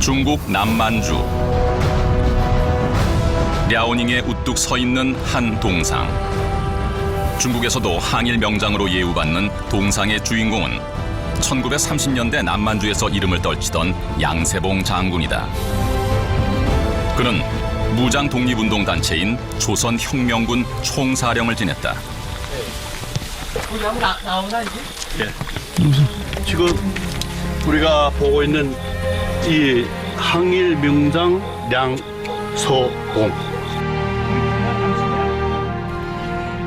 중국 남만주 랴오닝에 우뚝 서 있는 한 동상 중국에서도 항일 명장으로 예우받는 동상의 주인공은 1930년대 남만주에서 이름을 떨치던 양세봉 장군이다. 그는 무장 독립운동 단체인 조선 혁명군 총사령을 지냈다. 지금 우리가 보고 있는 이 항일 명장 량서봉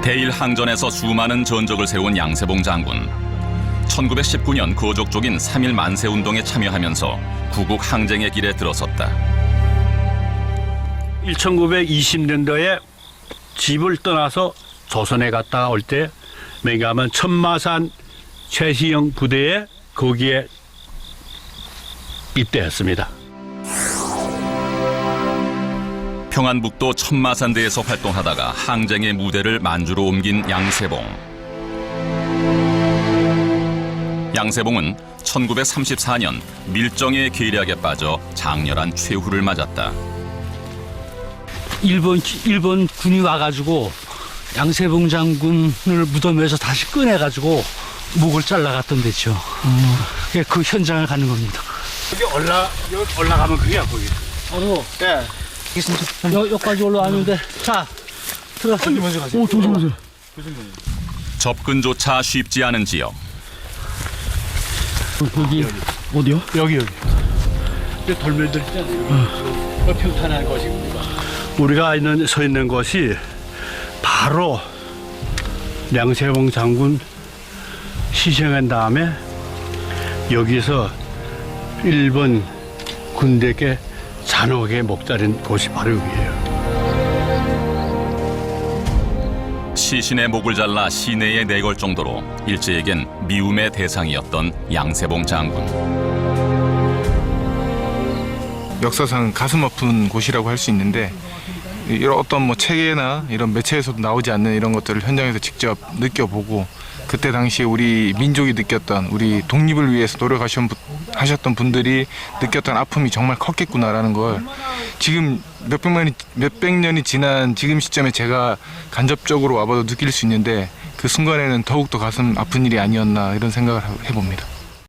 대일 항전에서 수많은 전적을 세운 양세봉 장군. 1919년 거족 쪽인 3.1 만세 운동에 참여하면서 구국 항쟁의 길에 들어섰다. 1920년도에 집을 떠나서 조선에 갔다 올 때 맹가면 천마산 최시영 부대에 거기에 입대했습니다. 평안북도 천마산대에서 활동하다가 항쟁의 무대를 만주로 옮긴 양세봉. 양세봉은 1934년 밀정의 계략에 빠져 장렬한 최후를 맞았다. 일본 일본 군이 와가지고 양세봉 장군을 무덤에서 다시 꺼내가지고 목을 잘라갔던 데죠. 예, 그 현장을 가는 겁니다. 여기 올라 여기 올라가면 그게 거기. 어느 네. 여, 여기까지 올라왔는데 자 들어가서 오 조심하세요. 접근조차 쉽지 않은 지역. 여기 어디요? 여기 여기. 이 돌멩이들 있잖아요. 여기 평탄한 곳입니다. 우리가 있는 서 있는 곳이 바로 양세봉 장군 희생한 다음에 여기서 일본 군대께 잔혹의 목자린 곳이 바로 여기예요. 시신의 목을 잘라 시내에 내걸 정도로 일제에겐 미움의 대상이었던 양세봉 장군. 역사상 가슴 아픈 곳이라고 할 수 있는데 이런 어떤 뭐 책이나 이런 매체에서도 나오지 않는 이런 것들을 현장에서 직접 느껴보고 그때 당시에 우리 민족이 느꼈던 우리 독립을 위해서 노력하셨던 분들이 느꼈던 아픔이 정말 컸겠구나라는 걸 지금 몇백 년이 몇백 년이 지난 지금 시점에 제가 간접적으로 와봐도 느낄 수 있는데 그 순간에는 더욱 더 가슴 아픈 일이 아니었나 이런 생각을 해봅니다.